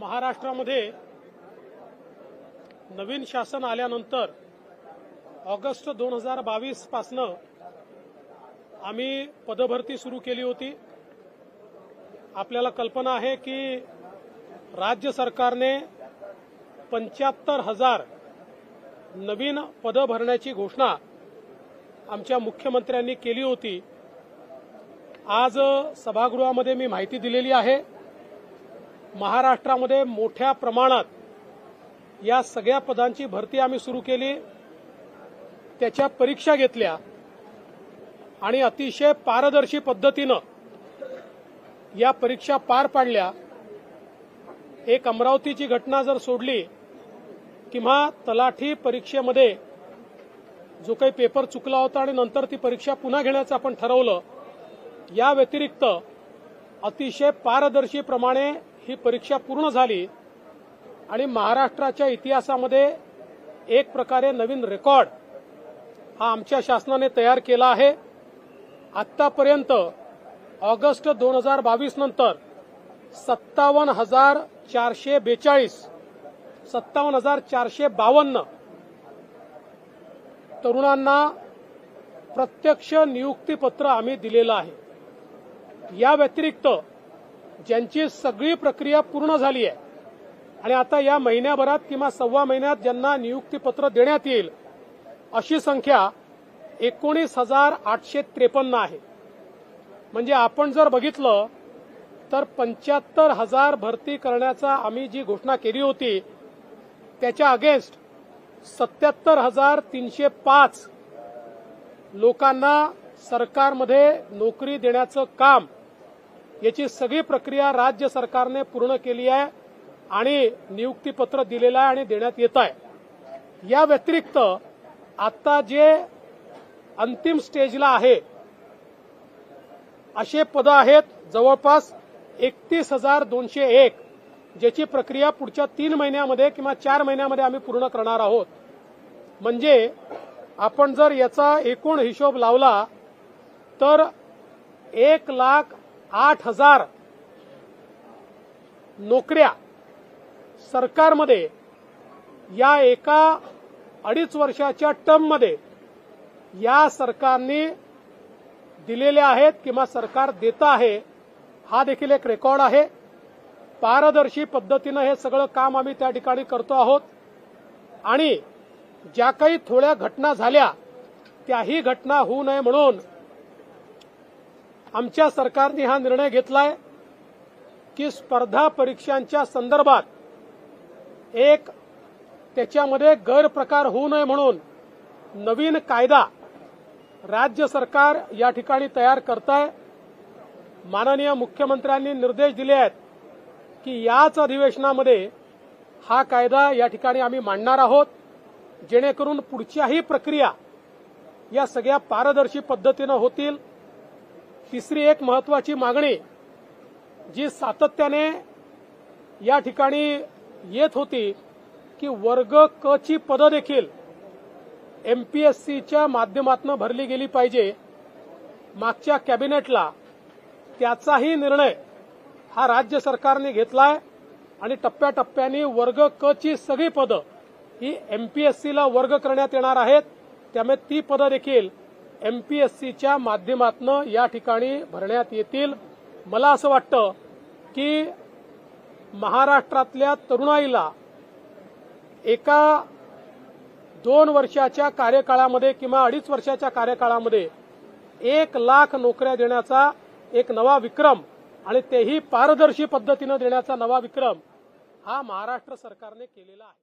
महाराष्ट्रामध्ये नवीन शासन आल्यानंतर ऑगस्ट दोन हजार बावीस पासनं आम्ही पदभरती सुरू केली होती. आपल्याला कल्पना आहे की राज्य सरकारने पंच्याहत्तर हजार नवीन पदं भरण्याची घोषणा आमच्या मुख्यमंत्र्यांनी केली होती. आज सभागृहामध्ये मी माहिती दिलेली आहे. महाराष्ट्रामध्ये मोठ्या प्रमाणात या सगळ्या पदांची भरती आम्ही सुरू केली. त्याच्या परीक्षा घेतल्या. आणि अतिशय पारदर्शी पद्धतीनं या परीक्षा पार पाडल्या. एक अमरावतीची घटना जर सोडली किंवा तलाठी परीक्षेमध्ये जो काही पेपर चुकला होता आणि नंतर ती परीक्षा पुन्हा घेण्याचं आपण ठरवलं या व्यतिरिक्त अतिशय पारदर्शीप्रमाणे ही परीक्षा पूर्ण झाली आणि महाराष्ट्राच्या इतिहासामध्ये एक प्रकारे नवीन रेकॉर्ड हा आमच्या शासनाने तयार केला आहे. आतापर्यंत ऑगस्ट दोन हजार बावीस नंतर सत्तावन्न हजार चारशे बेचाळीस सत्तावन्न हजार चारशे बावन्न तरुणांना प्रत्यक्ष नियुक्तीपत्र आम्ही दिलेलं आहे. या व्यतिरिक्त ज्यांची सगळी प्रक्रिया पूर्ण झाली आहे. आणि आता या महिन्याभरात किंवा सव्वा महिन्यात ज्यांना नियुक्तीपत्र देण्यात येईल अशी संख्या एकोणीस हजार आठशे त्रेपन्न आहे. म्हणजे आपण जर बघितलं तर पंच्याहत्तर हजार भरती करण्याचा आम्ही जी घोषणा केली होती त्याच्या अगेन्स्ट सत्याहत्तर हजार तीनशे पाच लोकांना सरकारमध्ये नोकरी देण्याचं काम याची सगळी प्रक्रिया राज्य सरकारने पूर्ण केली आहे आणि नियुक्तीपत्र दिलेलं आहे आणि देण्यात येत आहे. या व्यतिरिक्त आता जे अंतिम स्टेजला आहे असे पदं आहेत जवळपास एकतीस हजार दोनशे एक ज्याची प्रक्रिया पुढच्या तीन महिन्यामध्ये किंवा चार महिन्यामध्ये आम्ही पूर्ण करणार आहोत. म्हणजे आपण जर याचा एकूण हिशोब लावला तर एक लाख आठ हजार नोकऱ्या सरकारमध्ये या एका अडीच वर्षाच्या टर्ममध्ये या सरकारने दिलेल्या आहेत किंवा सरकार देतं आहे हा देखील एक रेकॉर्ड आहे. पारदर्शी पद्धतीनं हे सगळं काम आम्ही त्या ठिकाणी करतो आहोत. आणि ज्या काही थोड्या घटना झाल्या त्याही घटना होऊ नये म्हणून आमच्या सरकारने हा निर्णय घेतलाय की स्पर्धा परीक्षांच्या संदर्भात एक त्याच्यामध्ये गैरप्रकार होऊ नये म्हणून नवीन कायदा राज्य सरकार या ठिकाणी तयार करत आहे माननीय मुख्यमंत्र्यांनी निर्देश दिले आहेत की याच अधिवेशनामध्ये हा कायदा या ठिकाणी आम्ही मांडणार आहोत. जेणेकरून पुढच्याही प्रक्रिया या सगळ्या पारदर्शी पद्धतीनं होतील. तिसरी एक महत्वाची मागणी जी सातत्याने या ठिकाणी येत होती की वर्ग क ची पदं देखील एमपीएससीच्या माध्यमातून भरली गेली पाहिजे. मागच्या कॅबिनेटला त्याचाही निर्णय हा राज्य सरकारने घेतलाय आणि टप्प्याटप्प्याने वर्ग क ची सगळी पदं ही एमपीएससीला वर्ग करण्यात येणार आहेत. त्यामुळे ती पदं देखील एमपीएससीच्या माध्यमातून या ठिकाणी भरण्यात येतील. मला असं वाटतं की महाराष्ट्रातल्या तरुणाईला एका दोन वर्षाच्या कार्यकाळामध्ये किंवा अडीच वर्षाच्या कार्यकाळामध्ये एक लाख नोकऱ्या देण्याचा एक नवा विक्रम आणि तेही पारदर्शी पद्धतीनं देण्याचा नवा विक्रम हा महाराष्ट्र सरकारने केलेला आहे.